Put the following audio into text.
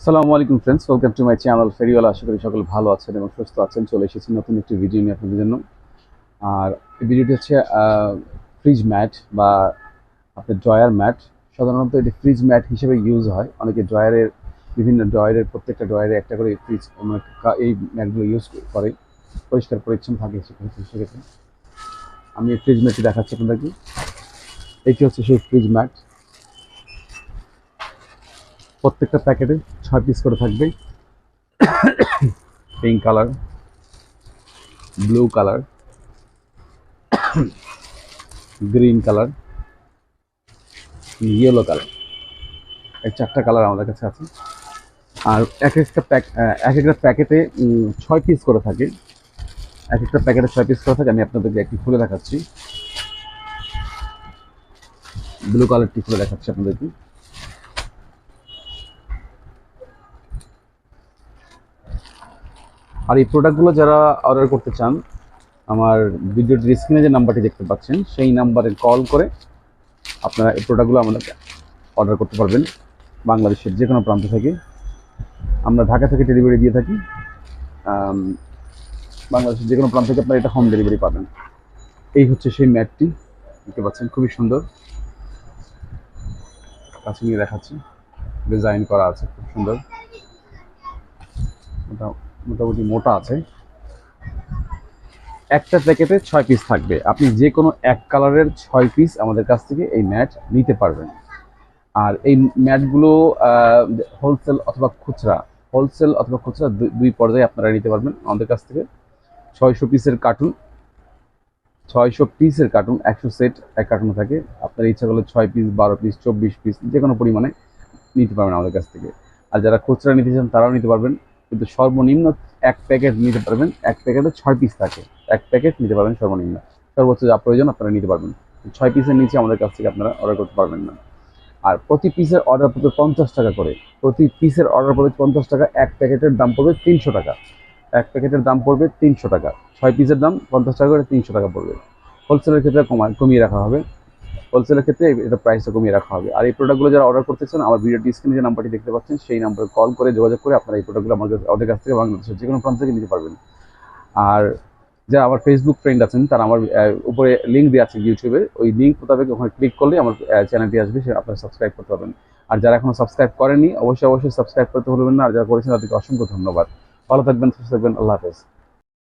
আসসালামু আলাইকুম friends welcome to my channel Feriwala, আশা করি সকল ভালো আছেন এবং সুস্থ আছেন। চলে এসেছি নতুন একটি ভিডিও নিয়ে আপনাদের জন্য। আর ভিডিওটি হচ্ছে ফ্রিজ ম্যাট বা আপনার ড্রয়ার ম্যাট সাধারণত এটি ফ্রিজ ম্যাট হিসেবে ইউজ হয়। অনেকে ড্রয়ারের বিভিন্ন ড্রয়ারের প্রত্যেকটা ড্রয়ারে একটা করে ফ্রিজ মানে এই ম্যাটগুলো ইউজ করে। পরিষ্কার পরিচ্ছন্ন থাকে সেক্ষেত্রে আমি এই ফ্রিজ ম্যাটটি দেখাচ্ছি আপনাদেরকে। এটি হচ্ছে সেই ফ্রিজ ম্যাট প্রত্যেকটা প্যাকেটে ছয় পিস করে থাকবে। Pink colour blue colour green colour yellow colour এই চারটা কালার আমাদের কাছে আছে। আর এক একটা প্যাক এক একটা প্যাকেটে ছয় পিস করে থাকে। এক একটা প্যাকেটে ছয় পিস করে থাকে। আমি আপনাদেরকে একটি খুলে দেখাচ্ছি। ব্লু কালারটি খুলে দেখাচ্ছি আপনাদেরকে। আর এই প্রোডাক্টগুলো যারা অর্ডার করতে চান, আমার ভিডিওর স্ক্রিনে যে নাম্বারটি দেখতে পাচ্ছেন, সেই নাম্বারে কল করে আপনারা এই প্রোডাক্টগুলো আমাদের অর্ডার করতে পারবেন বাংলাদেশের যে কোনো প্রান্ত থেকে। আমরা ঢাকা থেকে ডেলিভারি দিয়ে থাকি। বাংলাদেশের যে কোনো প্রান্ত থেকে আপনারা এটা হোম ডেলিভারি পাবেন। এই হচ্ছে সেই ম্যাটটি, দেখতে পাচ্ছেন, খুবই সুন্দর। কাছে নিয়ে দেখাচ্ছি। ডিজাইন করা আছে, খুব সুন্দর। মোটা- মোটামুটি মোটা আছে। একটা প্যাকেটে ছয় পিস থাকবে। আপনি যে কোনো এক কালারের ছয় পিস আমাদের কাছ থেকে এই ম্যাট নিতে পারবেন। আর এই ম্যাটগুলো হোলসেল অথবা খুচরা, হোলসেল অথবা খুচরা দুই- পর্যায়ে আপনারা নিতে পারবেন। আমাদের কাছ থেকে ছয়শো পিসের কার্টুন ছয়শো পিসের কার্টুন একশো সেট এক কার্টুন থাকে। আপনার ইচ্ছা করলে ছয় পিস বারো পিস চব্বিশ পিস যে কোনো পরিমাণে নিতে পারবেন আমাদের কাছ থেকে। আর যারা খুচরা নিতে চান, তারাও নিতে পারবেন। কিন্তু সর্বনিম্ন এক প্যাকেট নিতে পারবেন, এক প্যাকেটে ছয় পিস থাকে। এক প্যাকেট নিতে পারবেন সর্বনিম্ন। সর্বোচ্চ যা প্রয়োজন আপনারা নিতে পারবেন। ছয় পিসের নিচে আমাদের কাছ থেকে আপনারা অর্ডার করতে পারবেন না। আর প্রতি পিসের অর্ডার পড়বে পঞ্চাশ টাকা করে। প্রতি পিসের অর্ডার পড়বে পঞ্চাশ টাকা, এক প্যাকেটের দাম পড়বে তিনশো টাকা। এক প্যাকেটের দাম পড়বে তিনশো টাকা। ছয় পিসের দাম পঞ্চাশ টাকা করে তিনশো টাকা পড়বে। হোলসেলের ক্ষেত্রে কমায় কমিয়ে রাখা হবে। হোলসেলের ক্ষেত্রে এটা প্রাইসটা কমিয়ে রাখা হবে। আর এই প্রোডাক্টগুলো যারা অর্ডার করতেছেন, আমার ভিডিও স্ক্রিনে যে নাম্বারটি দেখতে পাচ্ছেন, সেই নাম্বারে কল করে যোগাযোগ করে আপনারা এই প্রোডাক্টগুলো আমাদের আমাদের কাছ থেকে বাংলাদেশের যে কোনো প্রান্ত থেকে নিতে পারবেন। আর যারা আমার ফেসবুক ফ্রেন্ড আছেন, তারা আমার উপরে লিঙ্ক দেওয়া আছে ইউটিউবে ওই লিঙ্ক মোতাবেক ওখানে ক্লিক করলে আমার চ্যানেলটি আসবে, সে আপনারা সাবস্ক্রাইব করতে পারবেন। আর যারা এখনও সাবস্ক্রাইব করেনি অবশ্যই অবশ্যই সাবস্ক্রাইব করতে ভুলবেন না। আর যারা করেছেন, তাদেরকে অসংখ্য ধন্যবাদ। ভালো থাকবেন, সুস্থ থাকবেন, আল্লাহ হাফেজ।